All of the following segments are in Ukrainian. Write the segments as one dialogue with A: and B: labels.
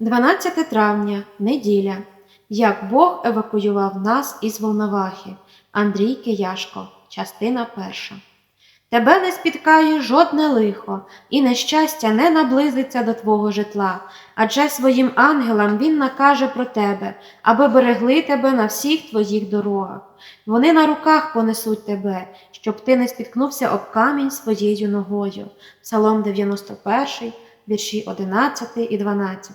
A: 12 травня, неділя. Як Бог евакуював нас із Волновахи. Андрій Кияшко, частина перша. Тебе не спіткає жодне лихо, і нещастя не наблизиться до твого житла, адже своїм ангелам він накаже про тебе, аби берегли тебе на всіх твоїх дорогах. Вони на руках понесуть тебе, щоб ти не спіткнувся об камінь своєю ногою. Псалом 91, вірші 11 і 12.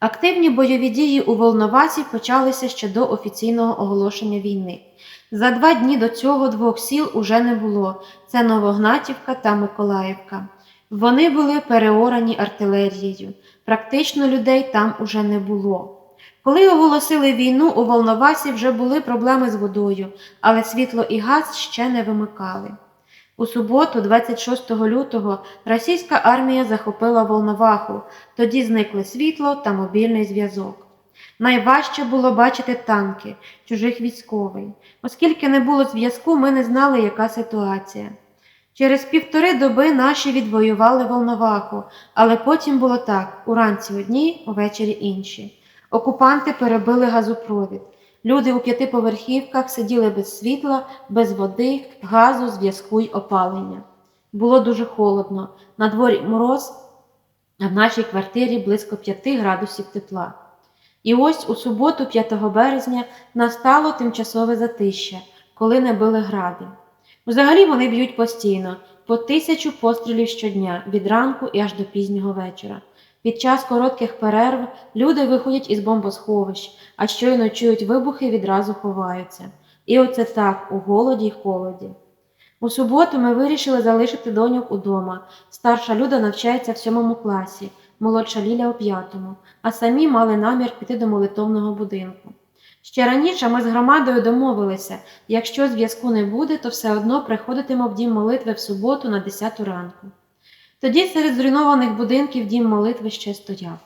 A: Активні бойові дії у Волновасі почалися ще до офіційного оголошення війни. За два дні до цього двох сіл уже не було це Новогнатівка та Миколаївка. Вони були переорані артилерією. Практично людей там уже не було. Коли оголосили війну, у Волновасі вже були проблеми з водою, але світло і газ ще не вимикали. У суботу, 26 лютого, російська армія захопила Волноваху, тоді зникли світло та мобільний зв'язок. Найважче було бачити танки, чужих військових. Оскільки не було зв'язку, ми не знали, яка ситуація. Через півтори доби наші відвоювали Волноваху, але потім було так: уранці одні, увечері інші. Окупанти перебили газопровід. Люди у п'ятиповерхівках сиділи без світла, без води, газу, зв'язку й опалення. Було дуже холодно, на дворі мороз, а в нашій квартирі близько 5 градусів тепла. І ось у суботу, 5 березня, настало тимчасове затища, коли не били гради. Взагалі вони б'ють постійно, по тисячу пострілів щодня, від ранку і аж до пізнього вечора. Під час коротких перерв люди виходять із бомбосховищ, а щойно чують вибухи, відразу ховаються. І оце так, у голоді й холоді. У суботу ми вирішили залишити доньок удома. Старша люда навчається в сьомому класі, молодша Ліля у п'ятому, а самі мали намір піти до молитовного будинку. Ще раніше ми з громадою домовилися якщо зв'язку не буде, то все одно приходитимо в дім молитви в суботу на 10 ранку. Тоді серед зруйнованих будинків дім молитви ще стояв.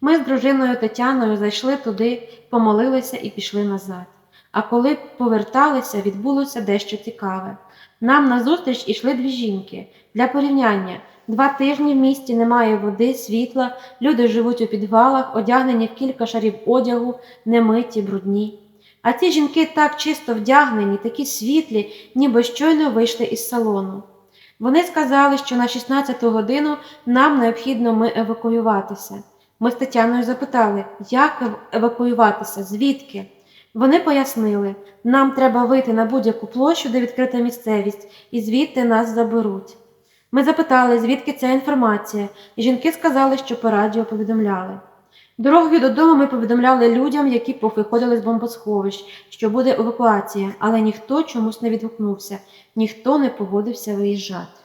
A: Ми з дружиною Тетяною зайшли туди, помолилися і пішли назад. А коли поверталися, відбулося дещо цікаве. Нам назустріч ішли дві жінки. Для порівняння, два тижні в місті немає води, світла, люди живуть у підвалах, одягнені в кілька шарів одягу, немиті, брудні. А ці жінки так чисто вдягнені, такі світлі, ніби щойно вийшли із салону. Вони сказали, що на 16 годину нам необхідно ми евакуюватися. Ми з Тетяною запитали, як евакуюватися, звідки? Вони пояснили, нам треба вийти на будь-яку площу, де відкрита місцевість, і звідти нас заберуть. Ми запитали, звідки ця інформація, і жінки сказали, що по радіо повідомляли. Дорогою додому ми повідомляли людям, які повиходили з бомбосховищ, що буде евакуація, але ніхто чомусь не відгукнувся, ніхто не погодився виїжджати.